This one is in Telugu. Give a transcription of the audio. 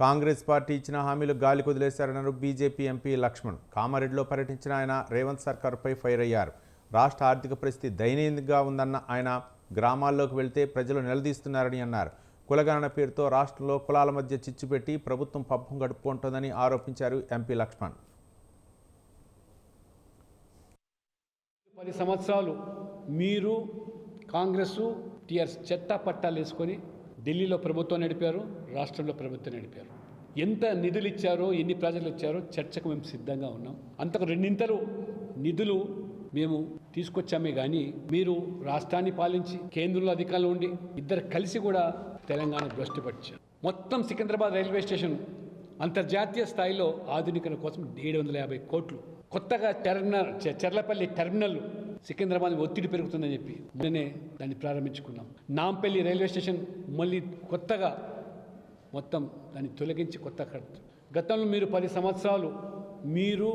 కాంగ్రెస్ పార్టీ ఇచ్చిన హామీలు గాలి కుదిలేశారన్నారు బీజేపీ ఎంపీ లక్ష్మణ్. కామారెడ్డిలో పర్యటించిన ఆయన రేవంత్ సర్కార్పై ఫైర్ అయ్యారు. రాష్ట్ర ఆర్థిక పరిస్థితి దయనీయంగా ఉందన్న ఆయన గ్రామాల్లోకి వెళ్తే ప్రజలు నిలదీస్తున్నారని అన్నారు. కులగణన పేరుతో రాష్ట్రంలో కులాల మధ్య చిచ్చు పెట్టి ప్రభుత్వం పబ్బం గడుపుకుంటోందని ఆరోపించారు ఎంపీ లక్ష్మణ్. పది సంవత్సరాలు మీరు కాంగ్రెస్ టీఆర్ఎస్ చెత్త పట్టాలు వేసుకొని ఢిల్లీలో ప్రభుత్వం నడిపారు రాష్ట్రంలో ప్రభుత్వం నడిపారు. ఎంత నిధులు ఇచ్చారో ఎన్ని ప్రాజెక్టులు ఇచ్చారో చర్చకు మేము సిద్ధంగా ఉన్నాం. అంతకు రెండింతలు నిధులు మేము తీసుకొచ్చామే కానీ మీరు రాష్ట్రాన్ని పాలించి కేంద్రంలో అధికారంలో ఉండి ఇద్దరు కలిసి కూడా తెలంగాణ భ్రష్టుపరిచారు మొత్తం సికింద్రాబాద్ రైల్వే స్టేషన్ అంతర్జాతీయ స్థాయిలో ఆధునికరణ కోసం ఏడు వందల యాభై కోట్లు. కొత్తగా టెర్మినల్ చెర్లపల్లి టెర్మినల్ సికింద్రాబాద్ ఒత్తిడి పెరుగుతుందని చెప్పి నేనే దాన్ని ప్రారంభించుకున్నాం. నాంపల్లి రైల్వే స్టేషన్ మళ్ళీ కొత్తగా మొత్తం దాన్ని తొలగించి కొత్త గతంలో మీరు పది సంవత్సరాలు మీరు